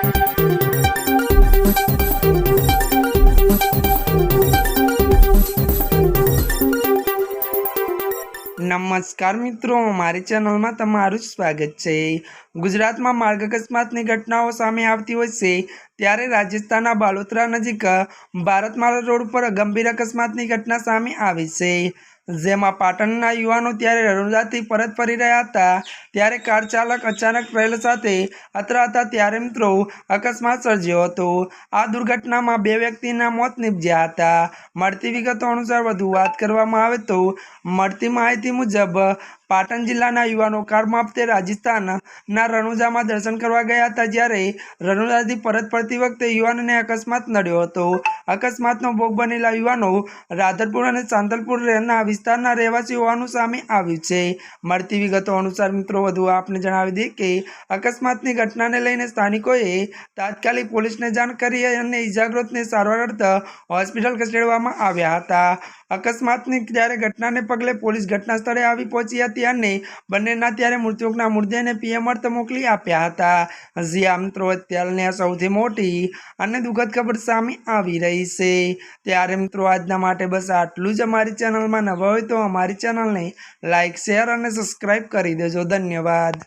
નમસ્કાર મિત્રો, મારી ચેનલમાં તમારું સ્વાગત છે. ગુજરાતમાં માર્ગ અકસ્માતની ઘટનાઓ સામે આવતી હોય છે, ત્યારે રાજસ્થાનના બાલોતરા નજીક ભારતમાળા રોડ પર ગંભીર અકસ્માતની ઘટના સામે આવી છે. જેમાં પાટણના યુવાનો ત્યારે રણુજાથી પરત ફરી રહ્યા હતા. ત્યારે કાર ચાલક અચાનક ટ્રેલ સાથે અથડાતા ત્યારે મિત્રો અકસ્માત સર્જ્યો હતો. આ દુર્ઘટનામાં બે વ્યક્તિના મોત નીપજ્યા હતા. મળતી વિગતો અનુસાર વધુ વાત કરવામાં આવે તો મળતી માહિતી મુજબ પાટણ જિલ્લાના યુવાનો કાર માપતે રાજસ્થાનના રણુજામાં દર્શન કરવા ગયા હતા જ્યારે રણુજાથી પરત ફરતી વખતે યુવાનને અકસ્માત નડ્યો હતો. અકસ્માતનો ભોગ બનેલા યુવાનો રાધરપુર અને સાંતલપુર રહેના વિસ્તારના રહેવાસી હોવાનું સામે આવ્યું છે. મળતી વિગતો અનુસાર મિત્રો, વધુ આપને જણાવી દઈએ કે અકસ્માતની ઘટનાને લઈને સ્થાનિકોએ તાત્કાલિક પોલીસને જાણ કરી અને ઇજાગ્રસ્તને સારવાર અર્થે હોસ્પિટલ ખસેડવામાં આવ્યા હતા. અકસ્માતની ત્યારે ઘટનાને પગલે પોલીસ ઘટના સ્થળે આવી પહોંચી હતી અને બંનેના ત્યારે મૃત્યુકના મૃતદેહને પીએમ અર્થ મોકલી આપ્યા હતા. હજી આ મિત્રો અત્યારની આ સૌથી મોટી અને દુઃખદ ખબર સામે આવી રહી છે. ત્યારે મિત્રો, આજના માટે બસ આટલું જ અમારી ચેનલમાં નવા હોય તો અમારી ચેનલને લાઇક શેર અને સબસ્ક્રાઈબ કરી દેજો. ધન્યવાદ.